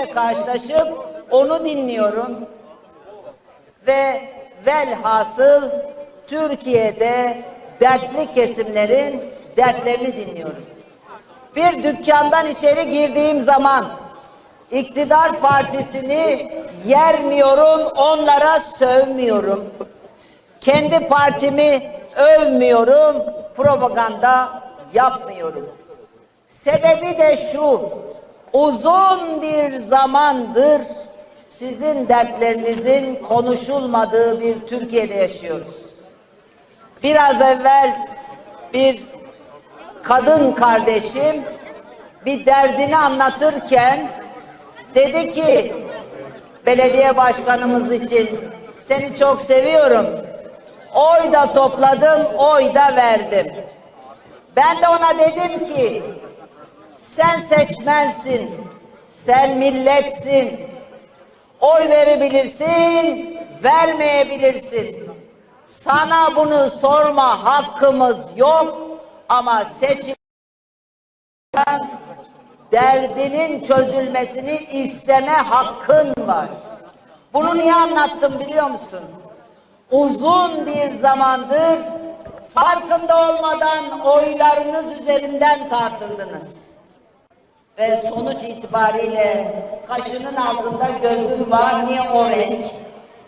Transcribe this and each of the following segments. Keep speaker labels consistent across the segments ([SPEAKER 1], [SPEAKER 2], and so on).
[SPEAKER 1] dertleriyle karşılaşıp onu dinliyorum. Ve velhasıl Türkiye'de dertli kesimlerin dertlerini dinliyorum. Bir dükkandan içeri girdiğim zaman iktidar partisini yermiyorum, onlara sövmüyorum. Kendi partimi övmüyorum, propaganda yapmıyorum. Sebebi de şu, uzun bir zamandır sizin dertlerinizin konuşulmadığı bir Türkiye'de yaşıyoruz. Biraz evvel bir kadın kardeşim bir derdini anlatırken dedi ki belediye başkanımız için seni çok seviyorum. Oy da topladım, oy da verdim. Ben de ona dedim ki sen seçmensin, sen milletsin. Oy verebilirsin, vermeyebilirsin. Sana bunu sorma hakkımız yok ama seçim derdinin çözülmesini isteme hakkın var. Bunu niye anlattım biliyor musun? Uzun bir zamandır farkında olmadan oylarınız üzerinden tartıldınız. Ve sonuç itibariyle kaşının altında gözün var, niye o renk?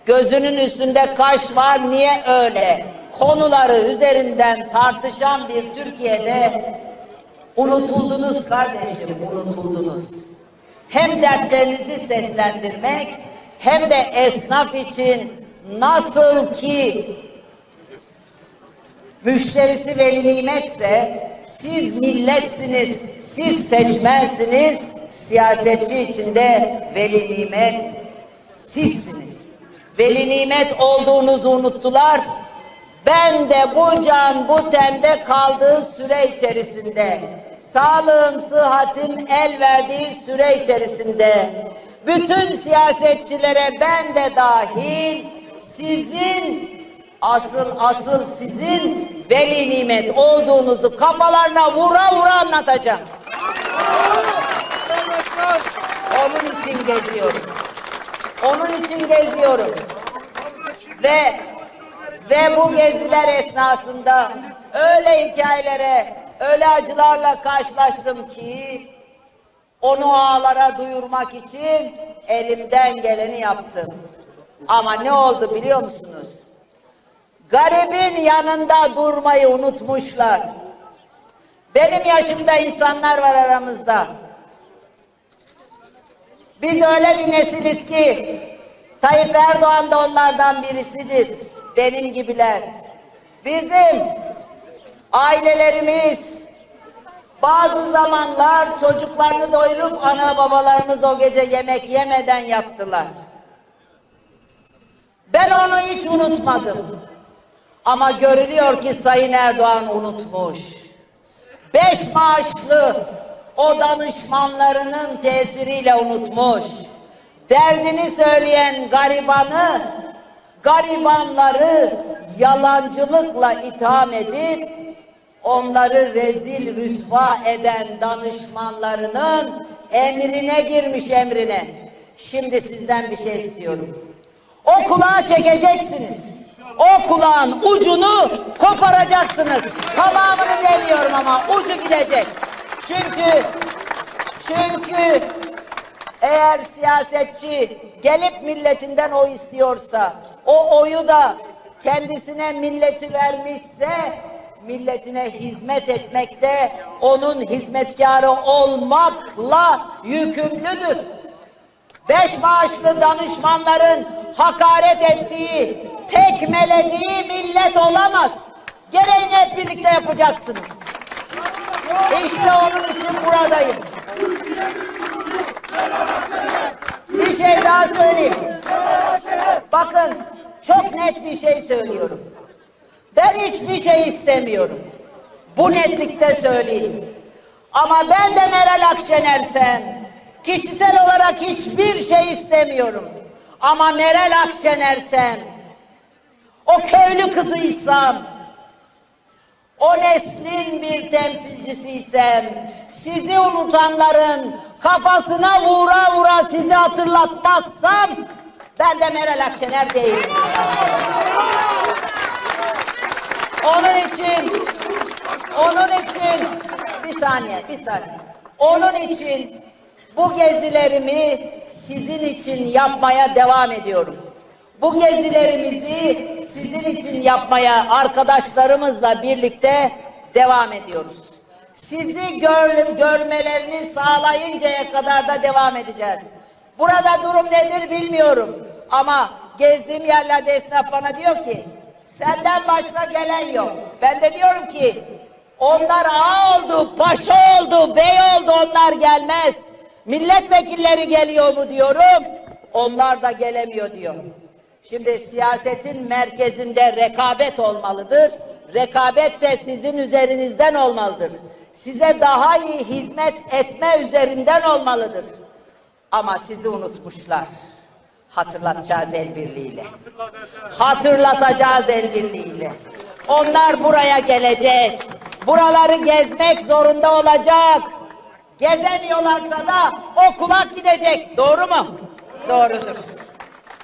[SPEAKER 1] Gözünün üstünde kaş var, niye öyle? Konuları üzerinden tartışan bir Türkiye'de unutuldunuz kardeşim, unutuldunuz. Hem dertlerinizi seslendirmek, hem de esnaf için nasıl ki müşterisi veli nimetse siz milletsiniz, siz seçmensiniz, siyasetçi içinde veli nimet sizsiniz. Veli nimet olduğunuzu unuttular. Ben de bu can bu tende kaldığı süre içerisinde, sağlığın, sıhhatin el verdiği süre içerisinde, bütün siyasetçilere ben de dahil sizin asıl asıl sizin veli nimet olduğunuzu kafalarına vura vura anlatacağım. Onun için geziyorum. Onun için geziyorum. Ve ve bu geziler esnasında öyle hikayelere, öyle acılarla karşılaştım ki onu ağlara duyurmak için elimden geleni yaptım. Ama ne oldu biliyor musunuz? Garibin yanında durmayı unutmuşlar. Benim yaşımda insanlar var aramızda. Biz öyle bir nesiliz ki Tayyip Erdoğan da onlardan birisidir. Benim gibiler. Bizim ailelerimiz bazı zamanlar çocuklarını doyurup ana babalarımız o gece yemek yemeden yattılar. Ben onu hiç unutmadım. Ama görülüyor ki Sayın Erdoğan unutmuş. Beş maaşlı o danışmanlarının tesiriyle unutmuş. Derdini söyleyen garibanı, garibanları yalancılıkla itham edip onları rezil rüsva eden danışmanlarının emrine girmiş emrine. Şimdi sizden bir şey istiyorum. O kulağı çekeceksiniz. O kulağın ucunu koparacaksınız. Demiyorum ama ucu gidecek. Çünkü çünkü eğer siyasetçi gelip milletinden oy istiyorsa o oyu da kendisine milleti vermişse milletine hizmet etmekte onun hizmetkarı olmakla yükümlüdür. Beş maaşlı danışmanların hakaret ettiği, tekmelediği millet olamaz. Gereğini hep birlikte yapacaksınız. İşte onun için buradayım. Bir şey daha söyleyeyim. Bakın çok net bir şey söylüyorum. Ben hiçbir şey istemiyorum. Bu netlikte söyleyeyim. Ama ben de Meral Akşener'sem kişisel olarak hiçbir şey istemiyorum. Ama Meral Akşener'sem o köylü kızıysam o neslin bir temsilcisiysem sizi unutanların kafasına vura vura sizi hatırlatmazsam ben de Meral Akşener değilim. Onun için, onun için bir saniye, bir saniye. Onun için bu gezilerimi sizin için yapmaya devam ediyorum. Bu gezilerimizi sizin için yapmaya arkadaşlarımızla birlikte devam ediyoruz. Sizi gör, görmelerini sağlayıncaya kadar da devam edeceğiz. Burada durum nedir bilmiyorum. Ama gezdiğim yerlerde esnaf bana diyor ki senden başka gelen yok. Ben de diyorum ki onlar ağa oldu, paşa oldu, bey oldu onlar gelmez. Milletvekilleri geliyor mu diyorum. Onlar da gelemiyor diyor. Şimdi siyasetin merkezinde rekabet olmalıdır. Rekabet de sizin üzerinizden olmalıdır. Size daha iyi hizmet etme üzerinden olmalıdır. Ama sizi unutmuşlar. Hatırlatacağız el birliğiyle. Hatırlatacağız el birliğiyle. Onlar buraya gelecek. Buraları gezmek zorunda olacak. Gezemiyorlarsa da o kulak gidecek. Doğru mu? Doğrudur.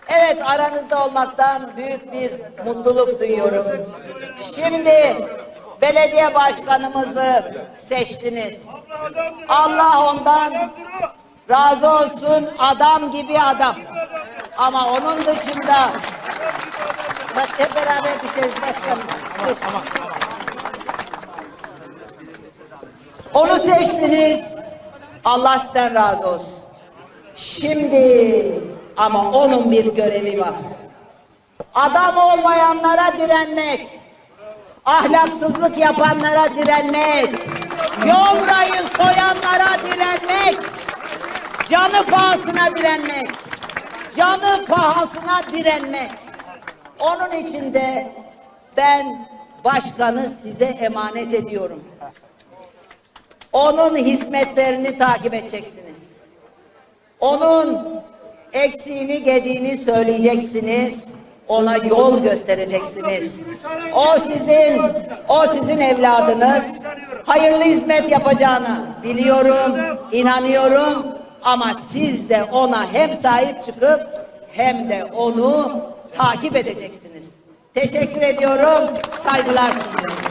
[SPEAKER 1] Evet aranızda olmaktan büyük bir mutluluk duyuyorum. Şimdi belediye başkanımızı seçtiniz. Allah ondan razı olsun adam gibi adam. Ama onun dışında Bak hep beraber biteriz başkanım. Onu seçtiniz. Allah sizden razı olsun. Şimdi ama onun bir görevi var. Adam olmayanlara direnmek, ahlaksızlık yapanlara direnmek, yomrayı soyanlara direnmek, canı pahasına direnmek, canı pahasına direnmek. Onun için de ben başkanı size emanet ediyorum. Onun hizmetlerini takip edeceksiniz. Onun eksiğini gediğini söyleyeceksiniz. Ona yol göstereceksiniz. O sizin, o sizin evladınız. Hayırlı hizmet yapacağını biliyorum, inanıyorum. Ama siz de ona hem sahip çıkıp hem de onu takip edeceksiniz. Teşekkür ediyorum, saygılar sunuyorum.